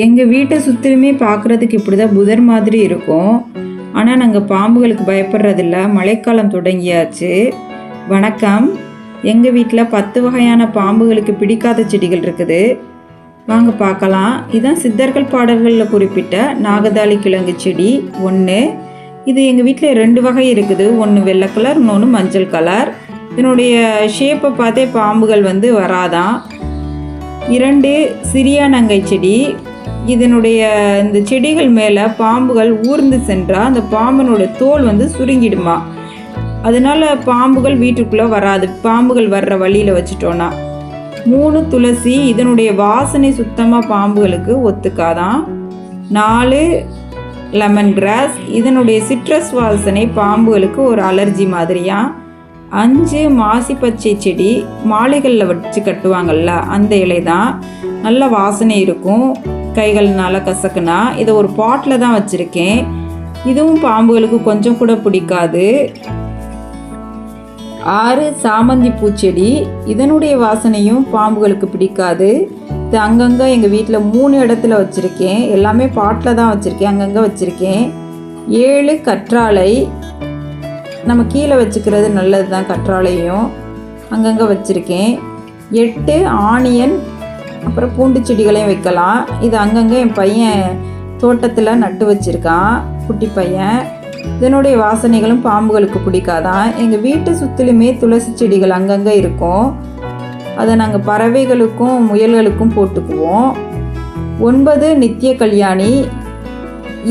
எங்கள் வீட்டை சுற்றிலுமே பார்க்குறதுக்கு இப்படி தான் புதர் மாதிரி இருக்கும். ஆனால் நாங்கள் பாம்புகளுக்கு பயப்படுறதில்ல. மழைக்காலம் தொடங்கியாச்சு. வணக்கம். எங்கள் வீட்டில் பத்து வகையான பாம்புகளுக்கு பிடிக்காத செடிகள் இருக்குது. வாங்க பார்க்கலாம். இதான் சித்தர்கள் பாடல்களில் குறிப்பிட்ட நாகதாளி கிழங்கு செடி ஒன்று இது எங்கள் வீட்டில் ரெண்டு வகை இருக்குது. ஒன்று வெள்ளை கலர் இன்னொன்று மஞ்சள் கலர். இதனுடைய ஷேப்பை பார்த்தே பாம்புகள் வந்து வராதான். இரண்டு சிறியானங்கை செடி. இதனுடைய இந்த செடிகள் மேலே பாம்புகள் ஊர்ந்து சென்றால் அந்த பாம்பினோட தோல் வந்து சுருங்கிடுமா? அதனால பாம்புகள் வீட்டுக்குள்ளே வராது. பாம்புகள் வர்ற வழியில் வச்சுட்டோன்னா மூணு துளசி இதனுடைய வாசனை சுத்தமாக பாம்புகளுக்கு ஒத்துக்காதான். நாலு லெமன் கிராஸ் இதனுடைய சிட்ரஸ் வாசனை பாம்புகளுக்கு ஒரு அலர்ஜி மாதிரியா? அஞ்சு மாசி பச்சை செடி மாலைகளில் வச்சு கட்டுவாங்கல்ல அந்த இலை தான் நல்ல வாசனை இருக்கும். கைகள்னால கசக்குனா இதை ஒரு பாட்டில் தான் வச்சுருக்கேன். இதுவும் பாம்புகளுக்கு கொஞ்சம் கூட பிடிக்காது. ஆறு சாமந்தி பூச்செடி. இதனுடைய வாசனையும் பாம்புகளுக்கு பிடிக்காது. இது அங்கங்கே எங்கள் வீட்டில் மூணு இடத்துல வச்சுருக்கேன். எல்லாமே பாட்டில் தான் வச்சுருக்கேன். அங்கங்கே வச்சுருக்கேன். ஏழு கற்றாழை. நம்ம கீழே வச்சுக்கிறது நல்லது தான் கற்றாழையும். அங்கங்கே வச்சுருக்கேன். எட்டு ஆனியன் அப்புறம் பூண்டு செடிகளையும் வைக்கலாம். இது அங்கங்கே என் பையன் தோட்டத்தில் நட்டு வச்சுருக்கான் குட்டி பையன். இதனுடைய வாசனைகளும் பாம்புகளுக்கு பிடிக்காதான். எங்கள் வீட்டு சுற்றிலுமே துளசி செடிகள் அங்கங்கே இருக்கும். அதை நாங்கள் பறவைகளுக்கும் முயல்களுக்கும் போட்டுக்குவோம். ஒன்பது நித்திய கல்யாணி.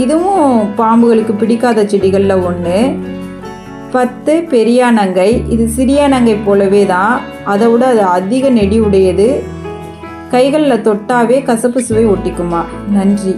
இதுவும் பாம்புகளுக்கு பிடிக்காத செடிகளில் ஒன்று பத்து பெரியானங்கை. இது சிறியானங்கை போலவே தான் அதை விட அது அதிக நெடி உடையது கைகளில் தொட்டாவே கசப்பு சுவை ஒட்டிக்குமா? நன்றி.